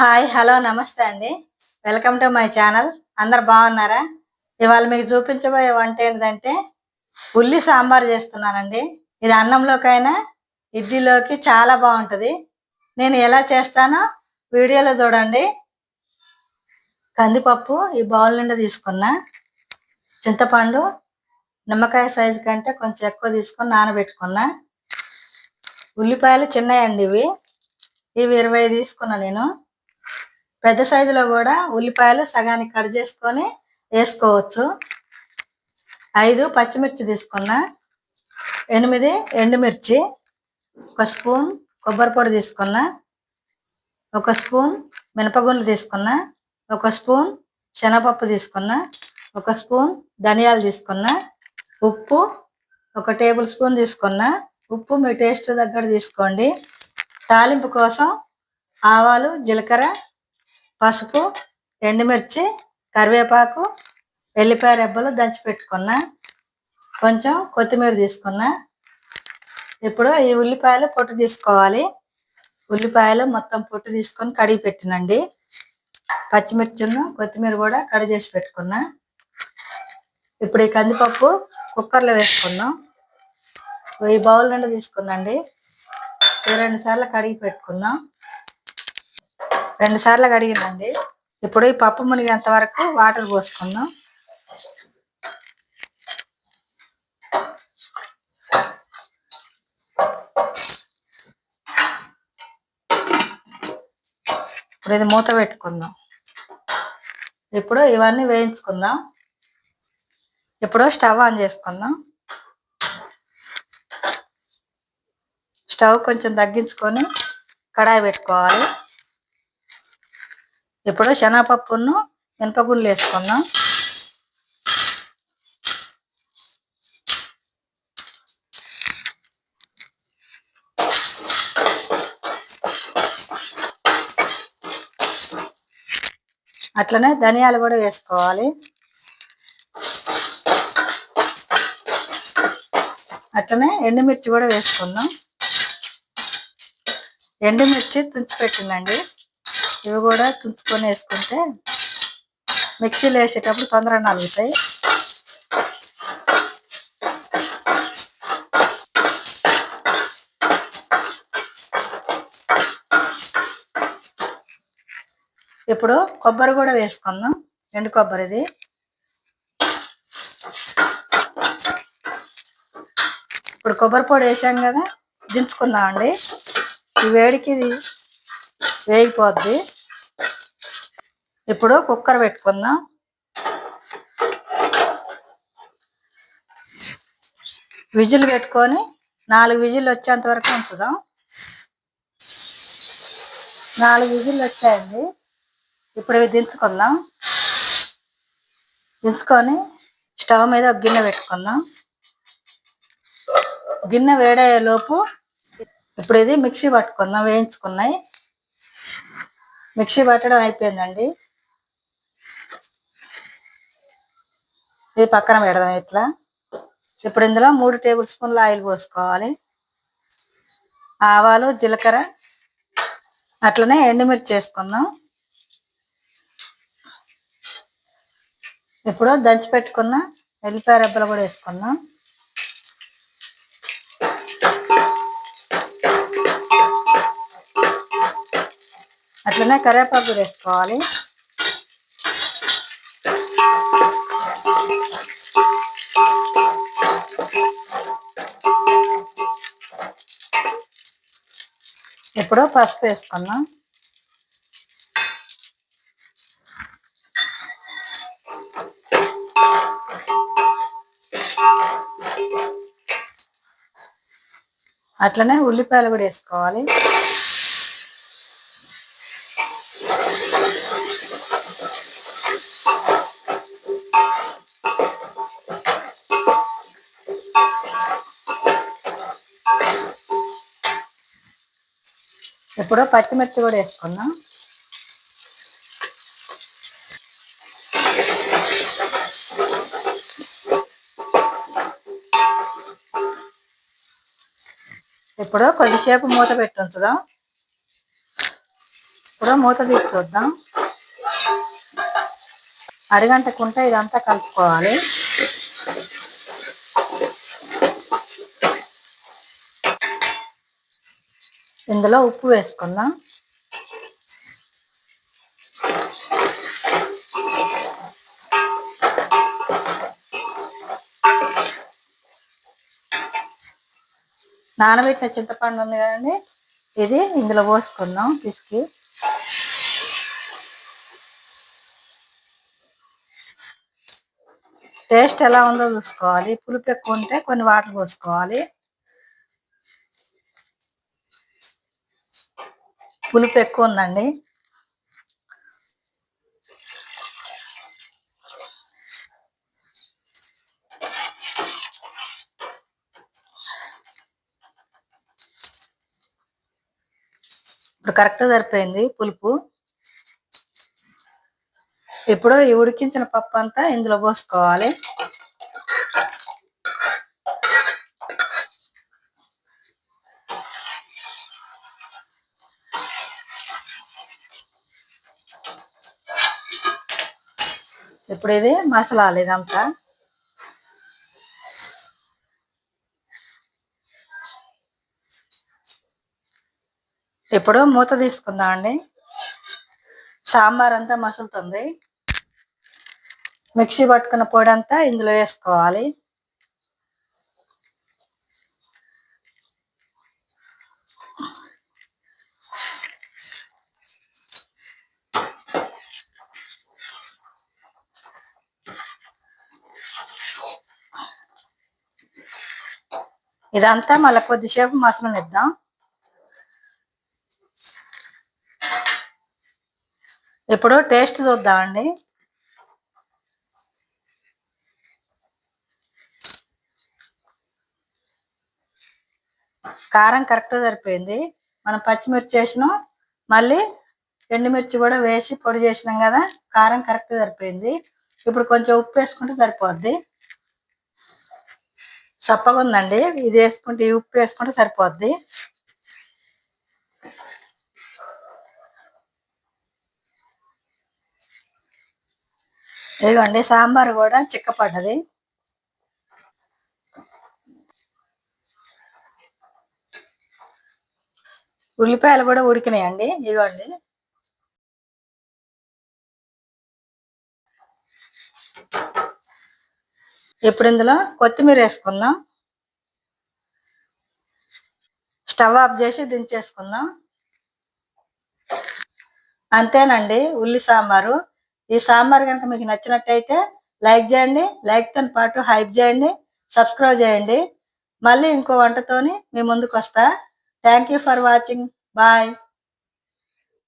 Hi hello నమస్తే అండి. Welcome to my channel. అందరు బాగున్నారా? ఇవాళ మీకు చూపించబోయే వంట ఏంటంటే ఉల్లి సాంబార్ చేస్తున్నానండి. ఇది అన్నంలోకైనా ఇడ్లీలోకి చాలా బాగుంటుంది. నేను ఎలా చేస్తానో వీడియోలో చూడండి. కందిపప్పు ఈ బౌల్ నుండి తీసుకున్నా. చింతపండు నిమ్మకాయ సైజు కంటే కొంచెం ఎక్కువ తీసుకొని నానబెట్టుకున్నా. ఉల్లిపాయలు చిన్నయండి ఇవి. ఇవి ఇరవై తీసుకున్నా నేను. పెద్ద సైజులో కూడా ఉల్లిపాయలు సగానికి కట్ చేసుకొని వేసుకోవచ్చు. ఐదు పచ్చిమిర్చి తీసుకున్నా ఎనిమిది ఎండుమిర్చి ఒక స్పూన్ కొబ్బరి పొడి తీసుకున్నా ఒక స్పూన్ మినపగుండ్లు తీసుకున్నా ఒక స్పూన్ శనగపప్పు తీసుకున్నా ఒక స్పూన్ ధనియాలు తీసుకున్నా ఉప్పు ఒక టేబుల్ స్పూన్ తీసుకున్నా ఉప్పు మీ టేస్ట్ దగ్గర తీసుకోండి. తాలింపు కోసం ఆవాలు జీలకర్ర పసుపు ఎండుమిర్చి కరివేపాకు వెల్లిపాయ రెబ్బలు దంచి పెట్టుకున్నా. కొంచెం కొత్తిమీర తీసుకున్నా. ఇప్పుడు ఈ ఉల్లిపాయలు పొట్టు తీసుకోవాలి. ఉల్లిపాయలు మొత్తం పొట్టు తీసుకొని కడిగి పెట్టినండి. పచ్చిమిర్చిను కొత్తిమీర కూడా కడిగి చేసి పెట్టుకున్నా. ఇప్పుడు ఈ కందిపప్పు కుక్కర్లో వేసుకున్నాం ఈ బౌల్ నుండి తీసుకున్నాండి రెండు సార్లు కడిగి పెట్టుకున్నాం రెండు సార్లు కడిగిందండి. ఇప్పుడు ఈ పప్పు మునిగేంత వరకు వాటర్ పోసుకుందాం. ఇప్పుడు ఇది మూత పెట్టుకుందాం. ఇప్పుడు ఇవన్నీ వేయించుకుందాం. ఇప్పుడు స్టవ్ ఆన్ చేసుకుందాం. స్టవ్ కొంచెం తగ్గించుకొని కడాయి పెట్టుకోవాలి. ఇప్పుడు శనగపప్పును మినపగుళ్ళు వేసుకుందాం. అట్లనే ధనియాలు కూడా వేసుకోవాలి. అట్లనే ఎండుమిర్చి కూడా వేసుకుందాం. ఎండుమిర్చి తుంచి పెట్టిందండి. ఇవి కూడా తుంచుకొని వేసుకుంటే మిక్సీలో వేసేటప్పుడు తొందరగా నలుగుతాయి. ఇప్పుడు కొబ్బరి కూడా వేసుకుందాం. ఎండు కొబ్బరిది ఇప్పుడు కొబ్బరి పొడి వేసాం కదా దించుకుందామండి. ఈ వేడికి ఇది వేగిపోద్ది. ఇప్పుడు కుక్కర్ పెట్టుకుందాం. విజిల్ పెట్టుకొని నాలుగు విజిల్ వచ్చేంత వరకు ఉంచుదాం. నాలుగు విజిల్ వచ్చాయండి. ఇప్పుడు ఇవి దించుకుందాం. దించుకొని స్టవ్ మీద ఒక గిన్నె పెట్టుకుందాం. గిన్నె వేడయ్యేలోపు ఇప్పుడు ఇది మిక్సీ పట్టుకుందాం. వేయించుకున్నాయి. మిక్సీ పట్టడం అయిపోయిందండి. ఇది పక్కన పెడదాం ఇట్లా. ఇప్పుడు ఇందులో మూడు టేబుల్ స్పూన్ల ఆయిల్ పోసుకోవాలి. ఆవాలు జీలకర్ర అట్లనే ఎండుమిర్చి వేసుకుందాం. ఇప్పుడు దంచి పెట్టుకున్న ఎల్లిపాయ రెబ్బలు కూడా వేసుకుందాం. అట్లనే కరివేపాకు వేసుకోవాలి. ఇప్పుడు పసుపు వేసుకున్నాం. అట్లనే ఉల్లిపాయలు కూడా వేసుకోవాలి. ఇప్పుడు పచ్చిమిర్చి కూడా వేసుకుందాం. ఇప్పుడు కొద్దిసేపు మూత పెట్టి ఉంచుదాం. ఇప్పుడు మూత తీసి చూద్దాం. అరగంటకుంటే ఇదంతా కలుపుకోవాలి. ఇందులో ఉప్పు వేసుకుందాం. నానబెట్టిన చింతపండు ఉంది కదండి ఇది ఇందులో పోసుకుందాం పిసికి. టేస్ట్ ఎలా ఉందో చూసుకోవాలి. పులుపు ఎక్కువ ఉంటే కొన్ని వాటర్ పోసుకోవాలి. పులుపు ఎక్కువ ఉందండి. ఇప్పుడు కరెక్ట్ సరిపోయింది పులుపు. ఇప్పుడు ఈ ఉడికించిన పప్పు అంతా ఇందులో పోసుకోవాలి. ఇప్పుడు ఇది మసాలాలు ఇదంతా ఇప్పుడు మూత తీసుకుందాం అండి సాంబార్ అంతా మసులుతుంది. మిక్సీ పట్టుకున్న పొడి అంతా ఇందులో వేసుకోవాలి. ఇదంతా మళ్ళీ కొద్దిసేపు మసలనిద్దాం. ఇప్పుడు టేస్ట్ చూద్దామండి. కారం కరెక్ట్గా సరిపోయింది. మనం పచ్చిమిర్చి వేసినాం మళ్ళీ ఎండుమిర్చి కూడా వేసి పొడి చేసినాం కదా కారం కరెక్ట్గా సరిపోయింది. ఇప్పుడు కొంచెం ఉప్పు వేసుకుంటే సరిపోద్ది. చప్పగా ఉందండి ఇది వేసుకుంటే ఉప్పు వేసుకుంటే సరిపోద్ది. ఇదిగోండి సాంబార్ కూడా చిక్కపడ్డది. ఉల్లిపాయలు కూడా ఉడికినాయండి. ఇదిగోండి. ఇప్పుడు ఇందులో కొత్తిమీర వేసుకుందాం. స్టవ్ ఆఫ్ చేసి దించేసుకుందాం. అంతేనండి ఉల్లి సాంబారు. ఈ సాంబార్ కనుక మీకు నచ్చినట్టయితే లైక్ చేయండి లైక్తో పాటు హైప్ చేయండి సబ్స్క్రైబ్ చేయండి. మళ్ళీ ఇంకో వంటతోని మీ ముందుకు వస్తా thank you for watching. Bye.